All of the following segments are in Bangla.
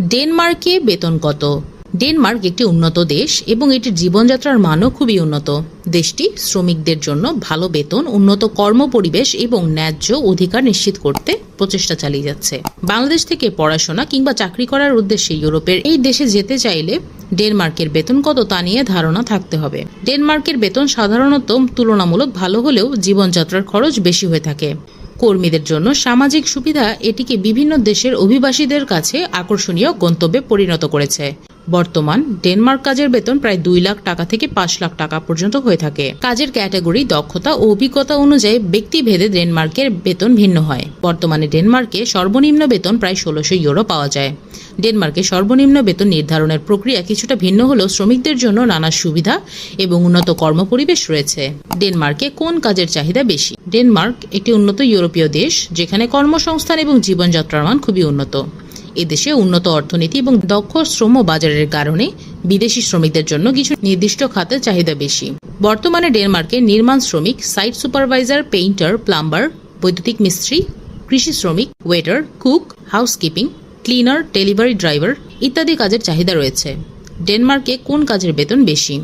ডেনমার্কে বেতন কত? ডেনমার্ক একটি উন্নত দেশ এবং এটির জীবনযাত্রার মানও খুবই উন্নত। দেশটি শ্রমিকদের জন্য ভালো বেতন, উন্নত কর্ম পরিবেশ এবং ন্যায্য অধিকার নিশ্চিত করতে প্রচেষ্টা চালিয়ে যাচ্ছে। বাংলাদেশ থেকে পড়াশোনা কিংবা চাকরি করার উদ্দেশ্যে ইউরোপের এই দেশে যেতে চাইলে ডেনমার্কের বেতন কত তা নিয়ে ধারণা থাকতে হবে। ডেনমার্কের বেতন সাধারণত তুলনামূলক ভালো হলেও জীবনযাত্রার খরচ বেশি হয়ে থাকে। কর্মীদের জন্য সামাজিক সুবিধা এটিকে বিভিন্ন দেশের অভিবাসীদের কাছে আকর্ষণীয় গন্তব্যে পরিণত করেছে। বর্তমান ডেনমার্ক কাজের বেতন প্রায় দুই লাখ টাকা থেকে পাঁচ লাখ টাকা পর্যন্ত হয়ে থাকে। কাজের ক্যাটাগরি, দক্ষতা ও অভিজ্ঞতা অনুযায়ী ব্যক্তিভেদে ডেনমার্কের বেতন ভিন্ন হয়। বর্তমানে ডেনমার্কে সর্বনিম্ন বেতন প্রায় ষোলোশো ইউরো পাওয়া যায়। ডেনমার্কে সর্বনিম্ন বেতন নির্ধারণের প্রক্রিয়া কিছুটা ভিন্ন হলেও শ্রমিকদের জন্য নানা সুবিধা এবং উন্নত কর্মপরিবেশ রয়েছে। ডেনমার্কে কোন কাজের চাহিদা বেশি? ডেনমার্ক একটি উন্নত ইউরোপীয় দেশ, যেখানে কর্মসংস্থান এবং জীবনযাত্রার মান খুবই উন্নত। এদেশে উন্নত অর্থনীতি এবং দক্ষ শ্রম বাজারের কারণে বিদেশি শ্রমিকদের জন্য কিছু নির্দিষ্ট খাতের চাহিদা বেশি। বর্তমানে ডেনমার্কে নির্মাণ শ্রমিক, সাইট সুপারভাইজার, পেইন্টার, প্লাম্বার, বৈদ্যুতিক মিস্ত্রি, কৃষি শ্রমিক, waiter, cook, housekeeping, cleaner, delivery driver ইত্যাদি কাজের চাহিদা রয়েছে। ডেনমার্কে কোন কাজের বেতন বেশি?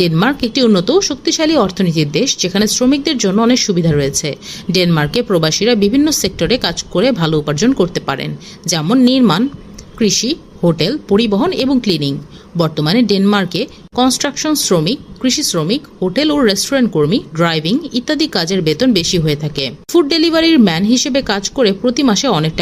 ডেনমার্ক একটি উন্নত শক্তিশালী অর্থনীতির দেশ, যেখানে শ্রমিকদের জন্য অনেক সুবিধা রয়েছে। ডেনমার্কে প্রবাসীরা বিভিন্ন সেক্টরে কাজ করে ভালো উপার্জন করতে পারেন, যেমন নির্মাণ, কৃষি, হোটেল, পরিবহন এবং ক্লিনিং। বর্তমানে ডেনমার্কে কনস্ট্রাকশন শ্রমিক, কৃষি শ্রমিক, হোটেল ও রেস্টুরেন্ট কর্মী, ড্রাইভিং ইত্যাদি কাজের বেতন বেশি হয়ে থাকে। ফুড ডেলিভারির ম্যান হিসেবে কাজ করে প্রতি মাসে অনেক